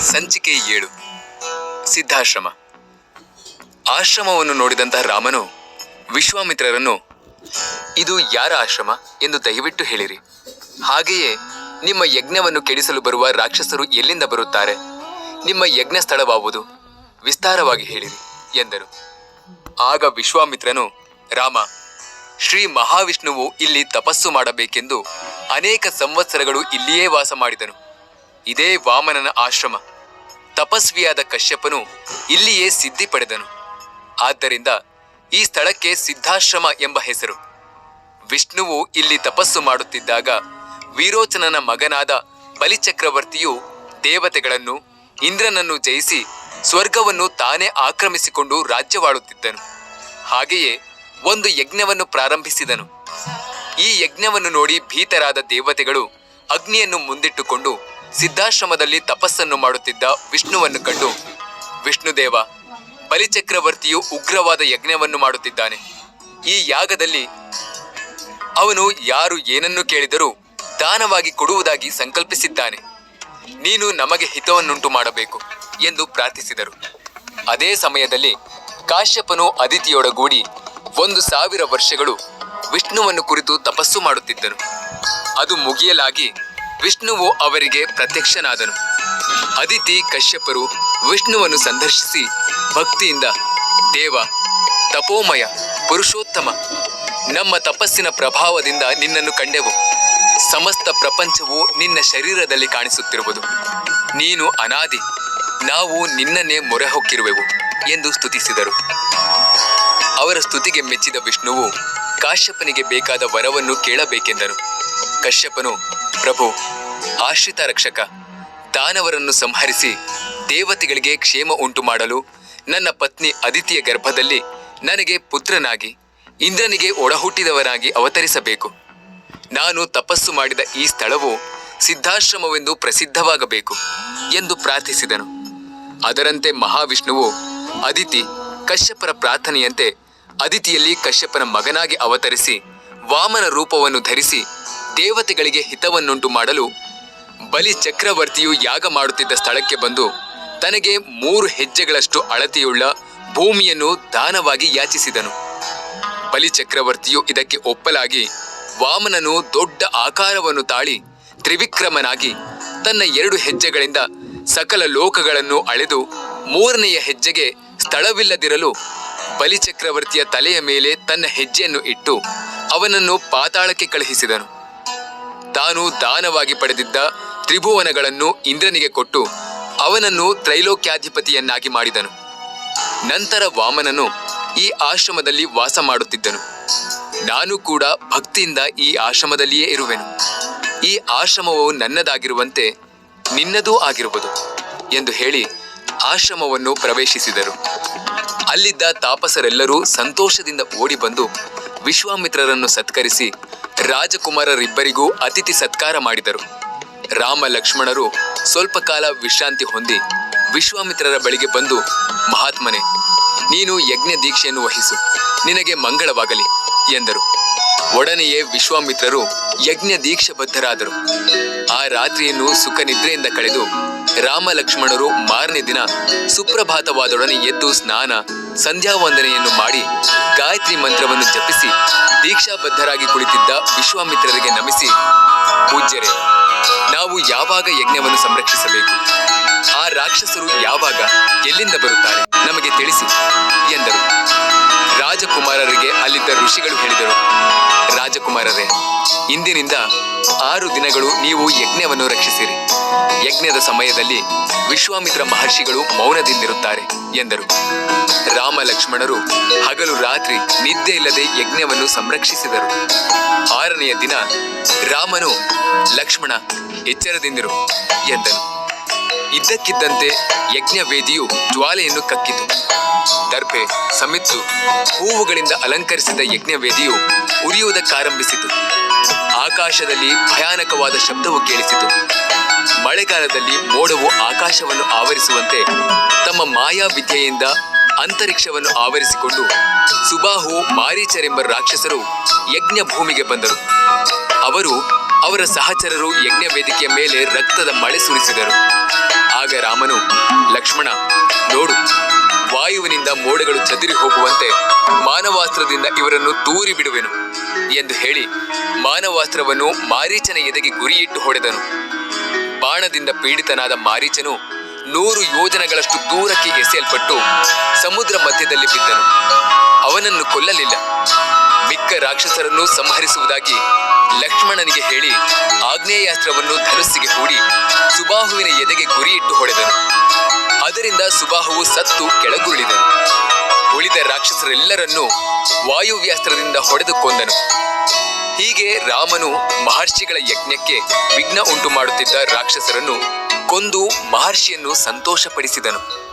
ಸಂಚಿಕೆ ಏಳು. ಸಿದ್ಧಾಶ್ರಮ. ಆಶ್ರಮವನ್ನು ನೋಡಿದಂತಹ ರಾಮನು ವಿಶ್ವಾಮಿತ್ರರನ್ನು, ಇದು ಯಾರ ಆಶ್ರಮ ಎಂದು ದಯವಿಟ್ಟು ಹೇಳಿರಿ. ಹಾಗೆಯೇ ನಿಮ್ಮ ಯಜ್ಞವನ್ನು ಕೆಡಿಸಲು ಬರುವ ರಾಕ್ಷಸರು ಎಲ್ಲಿಂದ ಬರುತ್ತಾರೆ? ನಿಮ್ಮ ಯಜ್ಞ ಸ್ಥಳವಾವುದು? ವಿಸ್ತಾರವಾಗಿ ಹೇಳಿರಿ, ಎಂದರು. ಆಗ ವಿಶ್ವಾಮಿತ್ರನು, ರಾಮ, ಶ್ರೀ ಮಹಾವಿಷ್ಣುವು ಇಲ್ಲಿ ತಪಸ್ಸು ಮಾಡಬೇಕೆಂದು ಅನೇಕ ಸಂವತ್ಸರಗಳು ಇಲ್ಲಿಯೇ ವಾಸ ಮಾಡಿದನು. ಇದೇ ವಾಮನನ ಆಶ್ರಮ. ತಪಸ್ವಿಯಾದ ಕಶ್ಯಪನು ಇಲ್ಲಿಯೇ ಸಿದ್ಧಿ ಪಡೆದನು. ಆದ್ದರಿಂದ ಈ ಸ್ಥಳಕ್ಕೆ ಸಿದ್ಧಾಶ್ರಮ ಎಂಬ ಹೆಸರು. ವಿಷ್ಣುವು ಇಲ್ಲಿ ತಪಸ್ಸು ಮಾಡುತ್ತಿದ್ದಾಗ ವೀರೋಚನನ ಮಗನಾದ ಬಲಿಚಕ್ರವರ್ತಿಯು ದೇವತೆಗಳನ್ನು, ಇಂದ್ರನನ್ನು ಜಯಿಸಿ ಸ್ವರ್ಗವನ್ನು ತಾನೇ ಆಕ್ರಮಿಸಿಕೊಂಡು ರಾಜ್ಯವಾಳುತ್ತಿದ್ದನು. ಹಾಗೆಯೇ ಒಂದು ಯಜ್ಞವನ್ನು ಪ್ರಾರಂಭಿಸಿದನು. ಈ ಯಜ್ಞವನ್ನು ನೋಡಿ ಭೀತರಾದ ದೇವತೆಗಳು ಅಗ್ನಿಯನ್ನು ಮುಂದಿಟ್ಟುಕೊಂಡು ಸಿದ್ಧಾಶ್ರಮದಲ್ಲಿ ತಪಸ್ಸನ್ನು ಮಾಡುತ್ತಿದ್ದ ವಿಷ್ಣುವನ್ನು ಕಂಡು, ವಿಷ್ಣುದೇವ, ಬಲಿಚಕ್ರವರ್ತಿಯು ಉಗ್ರವಾದ ಯಜ್ಞವನ್ನು ಮಾಡುತ್ತಿದ್ದಾನೆ. ಈ ಯಾಗದಲ್ಲಿ ಅವನು ಯಾರು ಏನನ್ನು ಕೇಳಿದರೂ ದಾನವಾಗಿ ಕೊಡುವುದಾಗಿ ಸಂಕಲ್ಪಿಸಿದ್ದಾನೆ. ನೀನು ನಮಗೆ ಹಿತವನ್ನುಂಟು ಮಾಡಬೇಕು, ಎಂದು ಪ್ರಾರ್ಥಿಸಿದರು. ಅದೇ ಸಮಯದಲ್ಲಿ ಕಾಶ್ಯಪನು ಅದಿತಿಯೊಡಗೂಡಿ ಒಂದು ಸಾವಿರ ವರ್ಷಗಳು ವಿಷ್ಣುವನ್ನು ಕುರಿತು ತಪಸ್ಸು ಮಾಡುತ್ತಿದ್ದರು. ಅದು ಮುಗಿಯಲಾಗಿ ವಿಷ್ಣುವು ಅವರಿಗೆ ಪ್ರತ್ಯಕ್ಷನಾದನು. ಅದಿತಿ ಕಶ್ಯಪರು ವಿಷ್ಣುವನ್ನು ಸಂದರ್ಶಿಸಿ, ಭಕ್ತಿಯಿಂದ, ದೇವ, ತಪೋಮಯ, ಪುರುಷೋತ್ತಮ, ನಮ್ಮ ತಪಸ್ಸಿನ ಪ್ರಭಾವದಿಂದ ನಿನ್ನನ್ನು ಕಂಡೆವು. ಸಮಸ್ತ ಪ್ರಪಂಚವು ನಿನ್ನ ಶರೀರದಲ್ಲಿ ಕಾಣಿಸುತ್ತಿರುವುದು. ನೀನು ಅನಾದಿ, ನಾವು ನಿನ್ನನ್ನೇ ಮೊರೆ ಹೊಕ್ಕಿರುವೆವು ಎಂದು ಸ್ತುತಿಸಿದರು. ಅವರ ಸ್ತುತಿಗೆ ಮೆಚ್ಚಿದ ವಿಷ್ಣುವು ಕಾಶ್ಯಪನಿಗೆ ಬೇಕಾದ ವರವನ್ನು ಕೇಳಬೇಕೆಂದರು ಕಶ್ಯಪನು ಪ್ರಭು, ಆಶ್ರಿತ ರಕ್ಷಕ, ದಾನವರನ್ನು ಸಂಹರಿಸಿ ದೇವತೆಗಳಿಗೆ ಕ್ಷೇಮ ಉಂಟು ಮಾಡಲು ನನ್ನ ಪತ್ನಿ ಅದಿತಿಯ ಗರ್ಭದಲ್ಲಿ ನನಗೆ ಪುತ್ರನಾಗಿ, ಇಂದ್ರನಿಗೆ ಒಡಹುಟ್ಟಿದವನಾಗಿ ಅವತರಿಸಬೇಕು. ನಾನು ತಪಸ್ಸು ಮಾಡಿದ ಈ ಸ್ಥಳವು ಸಿದ್ಧಾಶ್ರಮವೆಂದು ಪ್ರಸಿದ್ಧವಾಗಬೇಕು ಎಂದು ಪ್ರಾರ್ಥಿಸಿದನು. ಅದರಂತೆ ಮಹಾವಿಷ್ಣುವು ಅದಿತಿ ಕಶ್ಯಪರ ಪ್ರಾರ್ಥನೆಯಂತೆ ಅದಿತಿಯಲ್ಲಿ ಕಶ್ಯಪನ ಮಗನಾಗಿ ಅವತರಿಸಿ ವಾಮನ ರೂಪವನ್ನು ಧರಿಸಿ ದೇವತೆಗಳಿಗೆ ಹಿತವನ್ನುಂಟು ಮಾಡಲು ಬಲಿ ಚಕ್ರವರ್ತಿಯು ಯಾಗ ಮಾಡುತ್ತಿದ್ದ ಸ್ಥಳಕ್ಕೆ ಬಂದು ತನಗೆ ಮೂರು ಹೆಜ್ಜೆಗಳಷ್ಟು ಅಳತೆಯುಳ್ಳ ಭೂಮಿಯನ್ನು ದಾನವಾಗಿ ಯಾಚಿಸಿದನು. ಬಲಿ ಚಕ್ರವರ್ತಿಯು ಇದಕ್ಕೆ ಒಪ್ಪಲಾಗಿ ವಾಮನನು ದೊಡ್ಡ ಆಕಾರವನ್ನು ತಾಳಿ ತ್ರಿವಿಕ್ರಮನಾಗಿ ತನ್ನ ಎರಡು ಹೆಜ್ಜೆಗಳಿಂದ ಸಕಲ ಲೋಕಗಳನ್ನು ಅಳೆದು ಮೂರನೆಯ ಹೆಜ್ಜೆಗೆ ಸ್ಥಳವಿಲ್ಲದಿರಲು ಬಲಿಚಕ್ರವರ್ತಿಯ ತಲೆಯ ಮೇಲೆ ತನ್ನ ಹೆಜ್ಜೆಯನ್ನು ಇಟ್ಟು ಅವನನ್ನು ಪಾತಾಳಕ್ಕೆ ಕಳುಹಿಸಿದನು. ತಾನು ದಾನವಾಗಿ ಪಡೆದಿದ್ದ ತ್ರಿಭುವನಗಳನ್ನು ಇಂದ್ರನಿಗೆ ಕೊಟ್ಟು ಅವನನ್ನು ತ್ರೈಲೋಕ್ಯಾಧಿಪತಿಯನ್ನಾಗಿ ಮಾಡಿದನು. ನಂತರ ವಾಮನನು ಈ ಆಶ್ರಮದಲ್ಲಿ ವಾಸ ಮಾಡುತ್ತಿದ್ದನು. ನಾನು ಕೂಡ ಭಕ್ತಿಯಿಂದ ಈ ಆಶ್ರಮದಲ್ಲಿಯೇ ಇರುವೆನು. ಈ ಆಶ್ರಮವು ನನ್ನದಾಗಿರುವಂತೆ ನಿನ್ನದೂ ಆಗಿರುವುದು ಎಂದು ಹೇಳಿ ಆಶ್ರಮವನ್ನು ಪ್ರವೇಶಿಸಿದರು. ಅಲ್ಲಿದ್ದ ತಾಪಸರೆಲ್ಲರೂ ಸಂತೋಷದಿಂದ ಓಡಿ ಬಂದು ವಿಶ್ವಾಮಿತ್ರರನ್ನು ಸತ್ಕರಿಸಿ ರಾಜಕುಮಾರರಿಬ್ಬರಿಗೂ ಅತಿಥಿ ಸತ್ಕಾರ ಮಾಡಿದರು. ರಾಮ ಲಕ್ಷ್ಮಣರು ಸ್ವಲ್ಪ ಕಾಲ ವಿಶ್ರಾಂತಿ ಹೊಂದಿ ವಿಶ್ವಾಮಿತ್ರರ ಬಳಿಗೆ ಬಂದು, ಮಹಾತ್ಮನೆ, ನೀನು ಯಜ್ಞ ದೀಕ್ಷೆಯನ್ನು ವಹಿಸು. ನಿನಗೆ ಮಂಗಳವಾಗಲಿ ಎಂದರು. ಒಡನೆಯೇ ವಿಶ್ವಾಮಿತ್ರರು ಯಜ್ಞ ದೀಕ್ಷೆಬದ್ಧರಾದರು. ಆ ರಾತ್ರಿಯನ್ನು ಸುಖ ನಿದ್ರೆಯಿಂದ ಕಳೆದು ರಾಮ ಲಕ್ಷ್ಮಣರು ಮಾರನೇ ದಿನ ಸುಪ್ರಭಾತವಾದೊಡನೆ ಎದ್ದು ಸ್ನಾನ ಸಂಧ್ಯಾ ವಂದನೆಯನ್ನು ಮಾಡಿ ಗಾಯತ್ರಿ ಮಂತ್ರವನ್ನು ಜಪಿಸಿ ದೀಕ್ಷಾಬದ್ಧರಾಗಿ ಕುಳಿತಿದ್ದ ವಿಶ್ವಾಮಿತ್ರರಿಗೆ ನಮಿಸಿ, ಪೂಜ್ಯರೆ, ನಾವು ಯಾವಾಗ ಯಜ್ಞವನ್ನು ಸಂರಕ್ಷಿಸಬೇಕು? ಆ ರಾಕ್ಷಸರು ಯಾವಾಗ ಎಲ್ಲಿಂದ ಬರುತ್ತಾರೆ? ನಮಗೆ ತಿಳಿಸಿ, ಎಂದರು. ರಾಜಕುಮಾರರಿಗೆ ಅಲ್ಲಿದ್ದ ಋಷಿಗಳು ಹೇಳಿದರು. ರಾಜಕುಮಾರರೇ ಇಂದಿನಿಂದ ಆರು ದಿನಗಳು ನೀವು ಯಜ್ಞವನ್ನು ರಕ್ಷಿಸಿರಿ. ಯಜ್ಞದ ಸಮಯದಲ್ಲಿ ವಿಶ್ವಾಮಿತ್ರ ಮಹರ್ಷಿಗಳು ಮೌನದಿಂದಿರುತ್ತಾರೆ ಎಂದರು. ರಾಮ ಲಕ್ಷ್ಮಣರು ಹಗಲು ರಾತ್ರಿ ನಿದ್ದೆ ಇಲ್ಲದೆ ಯಜ್ಞವನ್ನು ಸಂರಕ್ಷಿಸಿದರು. ಆರನೆಯ ದಿನ ರಾಮನು ಲಕ್ಷ್ಮಣ ಎಚ್ಚರದಿಂದಿರು ಎಂದನು. ಇದ್ದಕ್ಕಿದ್ದಂತೆ ಯಜ್ಞ ವೇದಿಯು ಜ್ವಾಲೆಯನ್ನು ಕಕ್ಕಿತು. ದರ್ಪೆ ಸಮಿತ್ತು ಹೂವುಗಳಿಂದ ಅಲಂಕರಿಸಿದ ಯಜ್ಞವೇದಿಯು ಉರಿಯುವುದಕ್ಕಾರಂಭಿಸಿತು. ಆಕಾಶದಲ್ಲಿ ಭಯಾನಕವಾದ ಶಬ್ದವು ಕೇಳಿಸಿತು. ಮಳೆಗಾಲದಲ್ಲಿ ಮೋಡವು ಆಕಾಶವನ್ನು ಆವರಿಸುವಂತೆ ತಮ್ಮ ಮಾಯಾ ವಿದ್ಯೆಯಿಂದ ಅಂತರಿಕ್ಷವನ್ನು ಆವರಿಸಿಕೊಂಡು ಸುಬಾಹು ಮಾರೀಚರೆಂಬ ರಾಕ್ಷಸರು ಯಜ್ಞ ಭೂಮಿಗೆ ಬಂದರು. ಅವರು ಅವರ ಸಹಚರರು ಯಜ್ಞ ವೇದಿಕೆಯ ಮೇಲೆ ರಕ್ತದ ಮಳೆ ಸುರಿಸಿದರು. ಆಗ ರಾಮನು, ಲಕ್ಷ್ಮಣ, ನೋಡು, ವಾಯುವಿನಿಂದ ಮೋಡಗಳು ಚದುರಿ ಹೋಗುವಂತೆ ಮಾನವಾಸ್ತ್ರದಿಂದ ಇವರನ್ನು ತೂರಿ ಬಿಡುವೆನು ಎಂದು ಹೇಳಿ ಮಾನವಾಸ್ತ್ರವನ್ನು ಮಾರೀಚನ ಎದೆಗೆ ಗುರಿಯಿಟ್ಟು ಹೊಡೆದನು. ಬಾಣದಿಂದ ಪೀಡಿತನಾದ ಮಾರೀಚನು ನೂರು ಯೋಜನಗಳಷ್ಟು ದೂರಕ್ಕೆ ಎಸೆಯಲ್ಪಟ್ಟು ಸಮುದ್ರ ಮಧ್ಯದಲ್ಲಿ ಬಿದ್ದನು. ಅವನನ್ನು ಕೊಲ್ಲಲಿಲ್ಲ. ಮಿಕ್ಕ ರಾಕ್ಷಸರನ್ನು ಸಂಹರಿಸುವುದಾಗಿ ಲಕ್ಷ್ಮಣನಿಗೆ ಹೇಳಿ ಆಗ್ನೇಯಾಸ್ತ್ರವನ್ನು ಧನುಸ್ಸಿಗೆ ಹೂಡಿ ಸುಬಾಹುವಿನ ಎದೆಗೆ ಗುರಿಯಿಟ್ಟು ಹೊಡೆದನು. ಅದರಿಂದ ಸುಬಾಹುವು ಸತ್ತು ಕೆಳಗುರುಳಿದನು. ಉಳಿದ ರಾಕ್ಷಸರೆಲ್ಲರನ್ನೂ ವಾಯುವ್ಯಾಸ್ತ್ರದಿಂದ ಹೊಡೆದು ಕೊಂದನು. ಹೀಗೆ ರಾಮನು ಮಹರ್ಷಿಗಳ ಯಜ್ಞಕ್ಕೆ ವಿಘ್ನ ಉಂಟು ಮಾಡುತ್ತಿದ್ದ ರಾಕ್ಷಸರನ್ನು ಕೊಂದು ಮಹರ್ಷಿಯನ್ನು ಸಂತೋಷಪಡಿಸಿದನು.